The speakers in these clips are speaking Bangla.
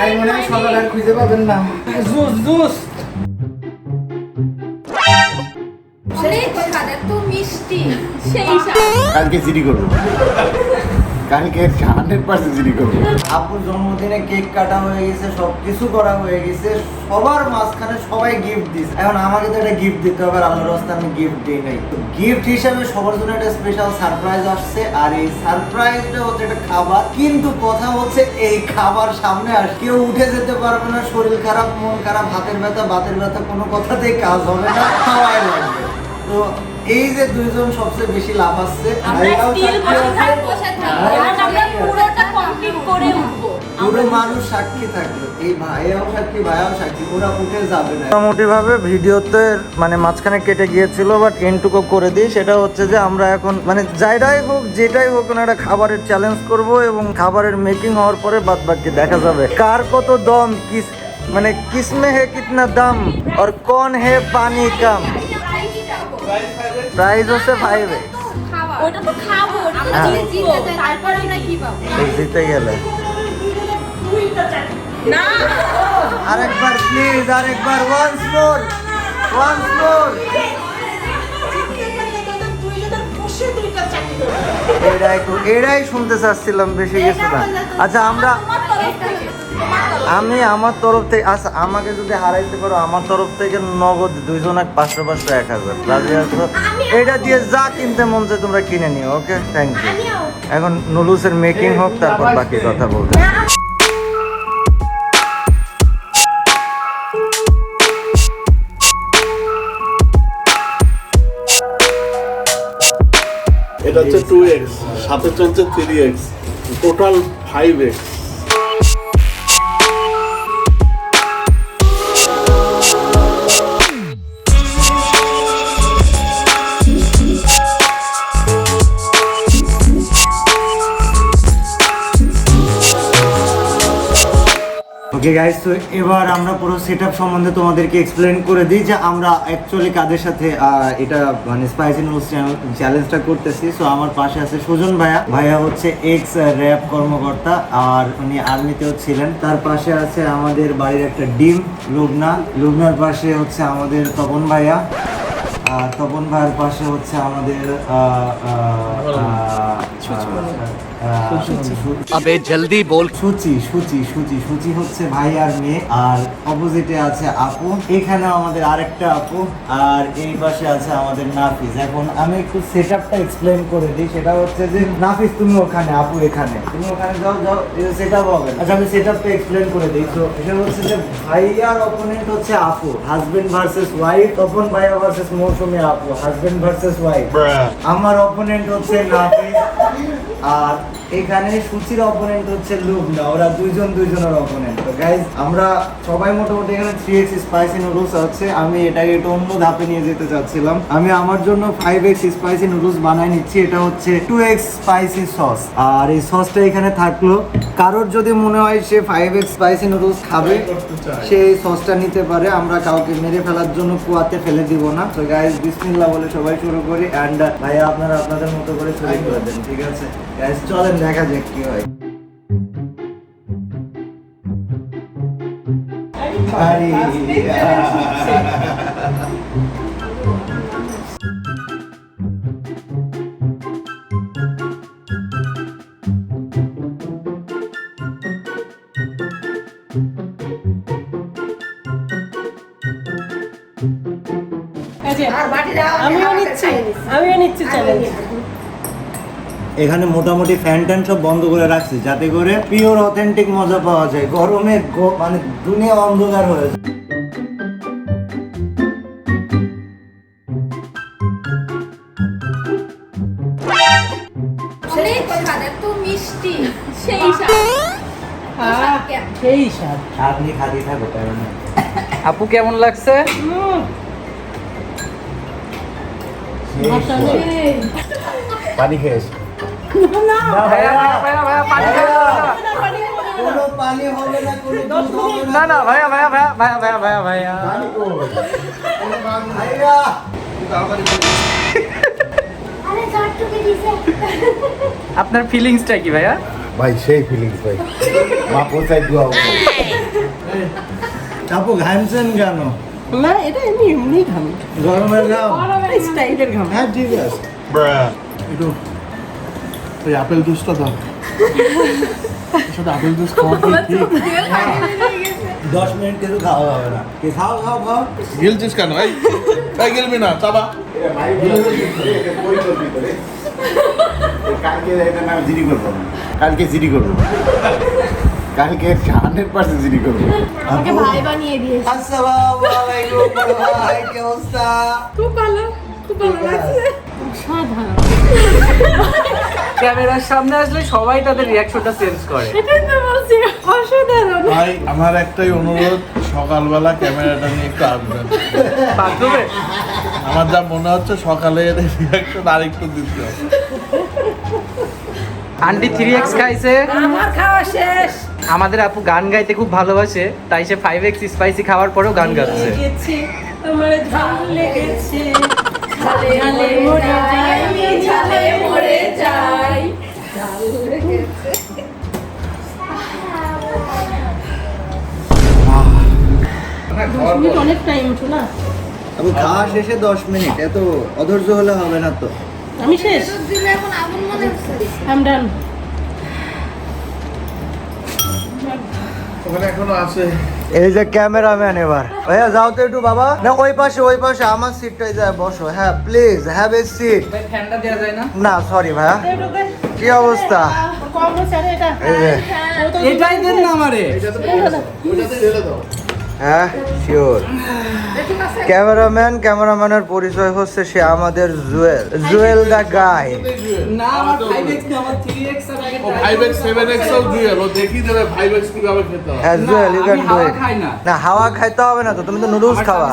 আর মনে হয় সকাল আর খুঁজে পাবেন না। Juice juice. তো স্বাদ মিষ্টি সেই স্বাদ কালকে জিডি করব। কালকে হান্ড্রেড পার্সেন্ট করব। জন্মদিনে কেক কাটা হয়ে গেছে সব কিছু করা হয়ে গেছে, সবার মাঝখানে সবাই গিফট দিচ্ছে এখন আমাকে তো একটা গিফট দিতে হবে রাস্তায় আমি গিফট দিই নাই। গিফট হিসাবে সবার জন্য একটা স্পেশাল সারপ্রাইজ আসছে আর এই সারপ্রাইজটা হচ্ছে একটা খাবার। কিন্তু কথা হচ্ছে এই খাবার সামনে আর কেউ উঠে যেতে পারবে না, শরীর খারাপ, মন খারাপ, হাতের ব্যথা, বাতের ব্যথা, কোনো কথাতেই কাজ হবে না, খাওয়াই লাগবে। তো এই যে দুইজন সবচেয়ে বেশি লাভ আসছে। থাকব থাকব পুরো মানুষ সাক্ষী থাকল এই ভাইয়াও সাক্ষী ভাইয়াও সাক্ষী ওরা উঠে যাবে না। মোটামুটি ভাবে ভিডিওতে মানে মাঝখানে কেটে গিয়েছিল বাট এনটুকু করে দিই। সেটা হচ্ছে যে আমরা এখন মানে যাইটাই হোক যেটাই হোক না একটা খাবারের চ্যালেঞ্জ করব এবং খাবারের মেকিং হওয়ার পরে বাদ বাকি দেখা যাবে। কার কত দম কিস মানে কিসমে হে কিতনা দাম আর কোন হে পানি কাম? প্রাইস হচ্ছে ফাইভে ওটা তো খাব হ্যাঁ। তারপর আমরা কি পাবো? জিতে গেলে। না। আরেকবার প্লিজ আরেকবার ওয়ান্স মোর ওয়ান্স মোর এটাই শুনতে চাচ্ছিলাম বেশি কিছু না। আচ্ছা আমরা আমি আমার তরফ থেকে আচ্ছা আমাকে যদি হারাইতে পারো আমার তরফ থেকে নগদ দুইজন এক পাঁচশো পাঁচশো এক হাজার। রাজি আছো এটা দিয়ে যা কিনতে মন চায় তোমরা কিনে নিও ওকে থ্যাংক ইউ এখন নুডলসের মেকিং হোক তারপর বাকি কথা বলতে এটা হচ্ছে টু এক্স সাথে চলছে three X total five X okay guys তো এবার আমরা পুরো সেট আপ সম্বন্ধে তোমাদেরকে এক্সপ্লেন করে দিই যে আমরা অ্যাকচুয়ালি কাদের সাথে এটা মানে স্পাইসি নুডলস চ্যালেঞ্জটা করতেছি। সো আমার পাশে আছে সুজন ভাইয়া। ভাইয়া হচ্ছে এক্স র্যাব কর্মকর্তা আর উনি আর্মিতেও ছিলেন। তার পাশে আছে আমাদের বাড়ির একটা ডিম লুবনা। লুবনার পাশে হচ্ছে আমাদের তপন ভাইয়া। আর তপন ভাইয়ের পাশে হচ্ছে আমাদের আবে জলদি বল। সুচি সুচি সুচি সুচি হচ্ছে ভাই আর মেয়ে আর অপোজিটে আছে আপু। এখানে আমাদের আরেকটা আপু আর এই পাশে আছে আমাদের নাফিস। এখন আমি একটু সেট আপটা করে দিই সেটা হচ্ছে যে নাফিস তুমি ওখানে আপু এখানে। তুমি ওখানে যাও যাও সেট হবে। আচ্ছা আমি সেট আপটা এক্সপ্লেন করে দিই। তো এটা হচ্ছে যে ভাই আর অপোনেন্ট হচ্ছে আপু। হাজবেন্ড ভার্সেস ওয়াইফ তপন ভাই ভার্সেস মৌসুমী আপু। হাজবেন্ড ভার্সেস ওয়াইফ আমার অপোনেন্ট হচ্ছে নাফিস। আর এখানে সুচির অপোনেন্ট হচ্ছে লুবনা ওরা দুইজন দুইজনের অপোনেন্ট তো গাইজ আমরা সবাই মোটামুটি এখানে থ্রি এক্স স্পাইসি নুডলস আছে। আমি এটাকে একটু অন্য ধাপে নিয়ে যেতে চাচ্ছিলাম। আমি আমার জন্য ফাইভ এক্স স্পাইসি নুডলস বানাই নিচ্ছি। এটা হচ্ছে টু এক্স স্পাইসি সস আর এই সসটা এখানে থাকল। কারোর যদি মনে হয় সে ফাইভ এক্স স্পাইসি নুডলস খাবে সে এই সসটা নিতে পারে। আমরা কাউকে মেরে ফেলার জন্য কুয়াতে ফেলে দিব না। তো গাইজ বিসমিল্লাহ বলে সবাই শুরু করি। অ্যান্ড ভাইয়া আপনারা আপনাদের মতো করে শুরু করে দেন ঠিক আছে? চলেন দেখা যাক কি হয়। আরে আমিও নিচ্ছি আমিও নিচ্ছি চ্যালেঞ্জ এখানে মোটামুটি ফ্যান ট্যান সব বন্ধ করে রাখছি যাতে করে পিওর অথেন্টিক মজা পাওয়া যায়। গরমে মানে দুনিয়া অন্ধকার হয়ে খালি থাকো কারণ আপু কেমন লাগছে? পানি খেয়েছি? না না ভাইয়া ভাইয়া ভাইয়া ভাইয়া ভাইয়া ভাইয়া ভাইয়া আপনার ফিলিংসটা কি ভাইয়া? ভাই সেই ফিলিংস ভাই। মা কোথায় দোয়া চাপু ঘামছেন কেন? না এটা এমনি এমনি ঘাম। গরমের ঘাম। স্টাইলের ঘাম। হ্যাঁ ঠিক আছে। একটু ওই আপেল জুসটা দাও। সাথে আপেল জুস খাওয়া কি? দশ মিনিট কিছু খাওয়া যাবে না। কি খাও খাও খাও। গিলছিস কেন এই এই গিলবি না চাবা? কালকে নাম জিডি করব। কালকে জিডি করব। কালকে হান্ড্রেড পার্সেন্ট জিডি করব। আমাকে ভাই বানিয়ে দিয়েছে। আসসালামু আলাইকুম ভাই কি অবস্থা? খুব ভালো খুব ভালো লাগছে। সাধারণ। ক্যামেরার সামনে আসলে সবাই তাদের রিয়াকশনটা চেঞ্জ করে। এটাই তো বলছি অসাধারণ। ভাই আমার একটাই অনুরোধ সকালবেলা ক্যামেরাটা নিয়ে একটু আসবেন। বাথরুমে? আমার যা মনে হচ্ছে সকালে রিয়াকশন আরেকটু দিতে হবে। আন্টি থ্রি এক্স খাইছে। আমার খাওয়া শেষ। আমাদের আপু গান গাইতে খুব ভালোবাসে তাই সে ফাইভ এক্স স্পাইসি খাওয়ার পরেও গান গাচ্ছে। তোমার ঝাল লেগেছে। ঝালে ঝালে মরে যাই ঝালে মরে যাই দশ অনেক টাইম উঠো না আপু খাওয়া শেষে দশ মিনিট এত অধৈর্য হলে হবে না তো। আমি শেষ? এখন আগুন মনে হচ্ছে। এই যে ক্যামেরাম্যান এবার। ভাইয়া যাও তো একটু বাবা। না ওই পাশে ওই পাশে আমার সিটটাই যায় বসো। হ্যাঁ প্লিজ হ্যাভ এ সিট ফ্যানটা দেওয়া যায় না? না সরি ভাইয়া। কি অবস্থা? কম হচ্ছে আরে এটা। এই যে। এটাই দেন না আমারে। হ্যাঁ শিওর ক্যামেরাম্যান ক্যামেরাম্যানের পরিচয় হচ্ছে সে আমাদের জুয়েল। জুয়েল দ্য গাই না আর হয়। হাওয়া না। না হাওয়া খাইতে হবে না তো তুমি তো নুডলস খাওয়া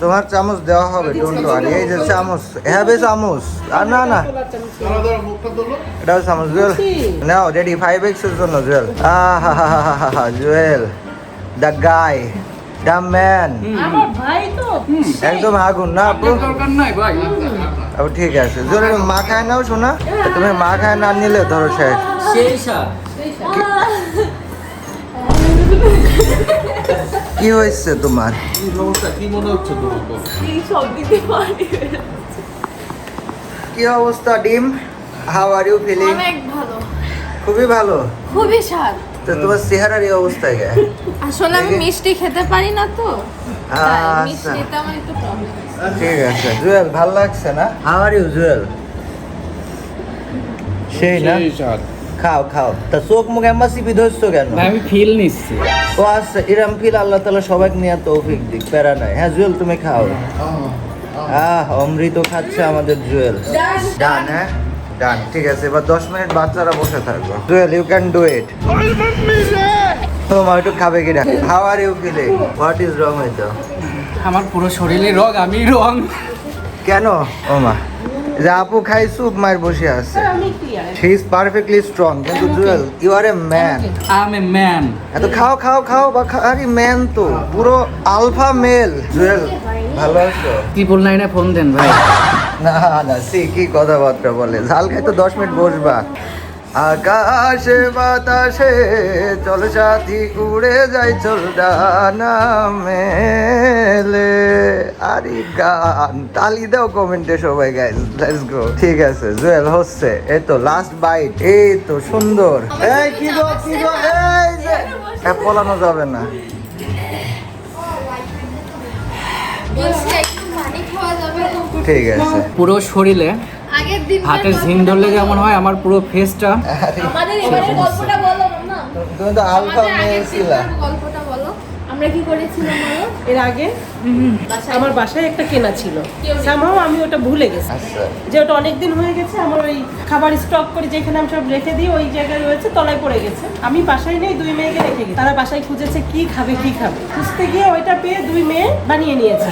তোমার চামচ দেওয়া হবে ডোন্ট ওয়ারি এই যে চামচ হ্যাভ এ চামচ। আর না না। এটা চামচ জুয়েল। নাও রেডি ফাইভ এক্সের জন্য জুয়েল। আহা Jewel. The guy the man একদম আগুন না আপু? ঠিক আছে। জোরে মা খায় নাও শোনা। তুমি মা খায় না নিলে ধরো শেষ কি হয়েছে তোমার? কি অবস্থা ডিম? হাউ আর ইউ ফিলিং অনেক ভালো। খুবই ভালো? খুবই স্বাদ। তো তোমার চেহারার এই অবস্থায় গে আসলে আমি মিষ্টি খেতে পারি না তো। আচ্ছা। মিষ্টিতে আমার একটু প্রবলেম ঠিক আছে। জুয়েল ভালো লাগছে না? How are you Jewel? সেই না? খাও খাও। তা চোখ মুখ এম্বাসি বিধ্বস্ত কেন? আমি ফিল নিচ্ছি। ও আচ্ছা এরম ফিল আল্লাহ তালা সবাইকে নিয়ে তৌফিক দিক প্যারা নাই। হ্যাঁ জুয়েল তুমি খাও। আহ অমৃত খাচ্ছে আমাদের জুয়েল। ডান হ্যাঁ? ডান ঠিক আছে এবার দশ মিনিট বাচ্চারা বসে থাকব। Jewel you can do it তোমার একটু খাবে কি ডাক how are you feeling what is wrong with আমার পুরো শরীরে রং আমি রং। কেন? ও মা। যে আপু খাই স্যুপ মায়ের বসে আছে। শি ইজ পারফেক্টলি স্ট্রং কিন্তু Jewel you are a man I am a man এত খাও খাও খাও বা আরে ম্যান তো পুরো আলফা মেল জুয়েল ভালো আছো? ট্রিপল নাইনে ফোন দেন ভাই। না না সে কি কথাবার্তা বলে? ঝাল খাই তো দশ মিনিট বসবা। আকাশে বাতাসে চল সাথী উড়ে যাই চল ডানা মেলে। আরে গান তালি দাও কমেন্টে সবাই গাইস লেটস গো ঠিক আছে জুয়েল হচ্ছে। এই তো লাস্ট বাইট এই তো সুন্দর। এই কি গো কি গো এই যে পলানো যাবে না। ঠিক আছে। পুরো শরীরে আগের হাতের ঝিন ধরলে যেমন হয় আমার পুরো ফেসটা আরে, আমাদের এবারে গল্পটা বলো না তুমি তো আলফা মেয়ে ছিলা। আমরা কি করেছিলাম এর আগে আমার বাসায় একটা কেনা ছিল। সামহাও আমি ওটা ভুলে গেছি। আচ্ছা। যে ওটা অনেক দিন হয়ে গেছে আমার ওই খাবার স্টক করে যেখানে আমি সব রেখে দিই ওই জায়গায় রয়েছে তলায় পড়ে গেছে। আমি বাসায় নেই দুই মেয়েকে রেখে গেছি। তারা বাসায় খুঁজেছে কি খাবে কি খাবে। খুঁজতে গিয়ে ওইটা পেয়ে দুই মেয়ে বানিয়ে নিয়েছে।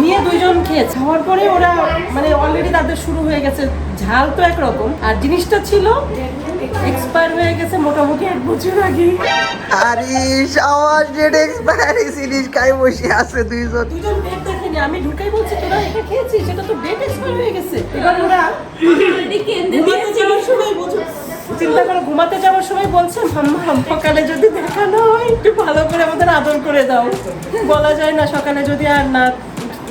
নিয়ে দুইজন খেয়েছে। খাওয়ার পরে ওরা মানে অলরেডি তাদের শুরু হয়ে গেছে। ঝাল তো একরকম। আর জিনিসটা ছিল এক্সপায়ার হয়ে গেছে মোটামুটি এক বছর আগে। আরে শাওয়ার ডেট এক্সপায়ারি সিরিজ খাই বসে আছে দুইজন। দুজন দেখেনি আমি ঢুকাই বলছি তোরা এটা খেয়েছিস? সেটা তো ডেট এক্সপায়ার হয়ে গেছে। এবার ওরা ঘুমাতে যাওয়ার সময় বলছে চিন্তা করো ঘুমাতে যাওয়ার সময় বলছে মাম্মা সকালে যদি দেখানো হয় একটু ভালো করে আমাদের আদর করে দাও। বলা যায় না সকালে যদি আর না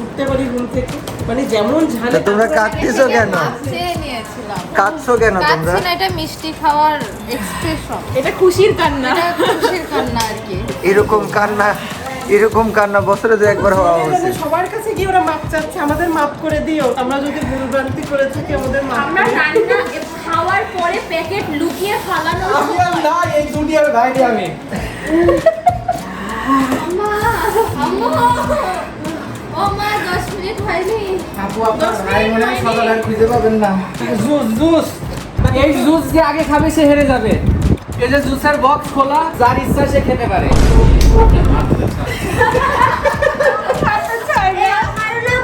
উঠতে পারি ঘুম থেকে। মানে যেমন ঝালে তোমরা কাঁদতেছো কেন? কাঁদছো কেন তোমরা? এটা মিষ্টি খাওয়ার এক্সপ্রেশন এটা খুশির কান্না। খুশির কান্না আর কি। এরকম কান্না এরকম কান্না বছরে তো একবার হওয়া উচিত। সবার কাছে গিয়ে ওরা মাপ চাচ্ছে আমাদের মাপ করে দিও। আমরা যদি ভুলভ্রান্তি করে থাকি আমাদের মাপ আমরা রান্না খাওয়ার পরে প্যাকেট লুকিয়ে ফালানো না এই দুনিয়ার বাইরে আমি। আম্মা আম্মু। ও মা 10 মিনিট হয়নি। আপু আপনার ভাই মনে হয় সকালে আর খুঁজে পাবেন না। Juice juice. এই জুস যে আগে খাবে সে হেরে যাবে। এই যে জুসের বক্স খোলা যার ইচ্ছা সে খেতে পারে।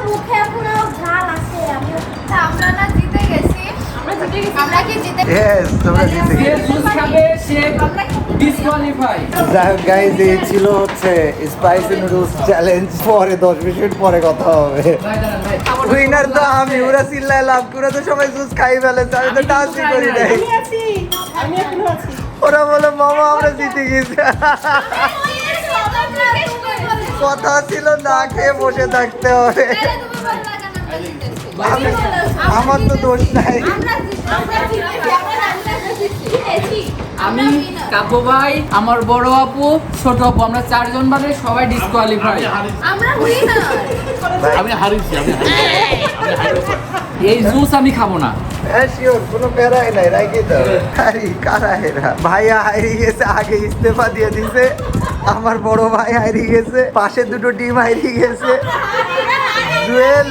মুখে পুরো ঝাল আছে। আমরা না জিতে গেছি। আমরা জিতে গেছি। আমরা কি জিতে ইয়েস তোমরা জিতে যে গেছো। জুস খাবে সে ডিসকোয়ালিফাই যাই গাইজ এই ছিল হচ্ছে স্পাইসি নুডলস চ্যালেঞ্জ পরে দশ মিনিট পরে কথা হবে। উইনার তো আমি ওরা চিল্লায় লাভ করে তো সবাই জুস খাই ফেলেছে আমি তো টাচই করি নাই। ওরা বলে মামা আমরা জিতে গেছি। কথা ছিল না খেয়ে বসে থাকতে হবে। আমার তো দোষ নাই। আমি কাকু ভাই আমার বড় আপু ছোট আপু আমরা চারজন বাদে সবাই ডিসকোয়ালিফাই আমরা আমি হারিয়েছি আমি এই জুস আমি খাব না। হ্যাঁ শিওর কোনো প্যারাই নাই রাখি তো। আরে ভাইয়া হারিয়ে গেছে আগে ইস্তেফা দিয়ে দিছে। আমার বড় ভাই হারিয়ে গেছে পাশে দুটো টিম হারিয়ে গেছে। জুয়েল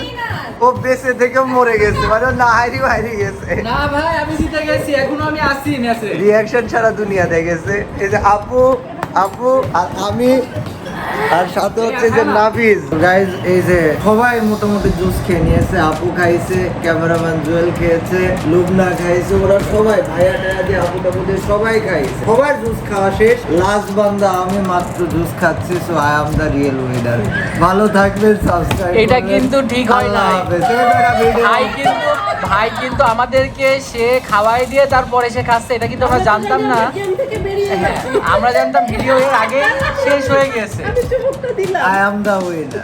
ও বেঁচে থেকে মরে গেছে মানে ও না হাইরি হারিয়ে গেছে। না ভাই আমি জিতে গেছি এখনও আমি আসি ম্যাচে। রিয়াকশন সারা দুনিয়া দেখেছে। এই যে আপু আপু আর আমি আর সাথে হচ্ছে যে নাফিজ গাইজ এই যে সবাই মোটামুটি জুস খেয়ে নিয়েছে আপু খাইছে ক্যামেরাম্যান জুয়েল খেয়েছে লুবনা খাইছে ওরা সবাই ভাইয়া আপু টাপু দিয়ে সবাই খাইছে। সবার জুস খাওয়া শেষ। লাস্ট বান্দা আমি মাত্র জুস খাচ্ছি so I the real winner ভালো থাকবেন সাবস্ক্রাইব এটা কিন্তু ঠিক হয় নাই। ভাই কিন্তু ভাই কিন্তু আমাদেরকে সে খাওয়াই দিয়ে তারপরে সে খাচ্ছে। এটা কিন্তু আমরা জানতাম না। হ্যাঁ, আমরা জানতাম ভিডিও এর আগে শেষ হয়ে গেছে। I am the winner.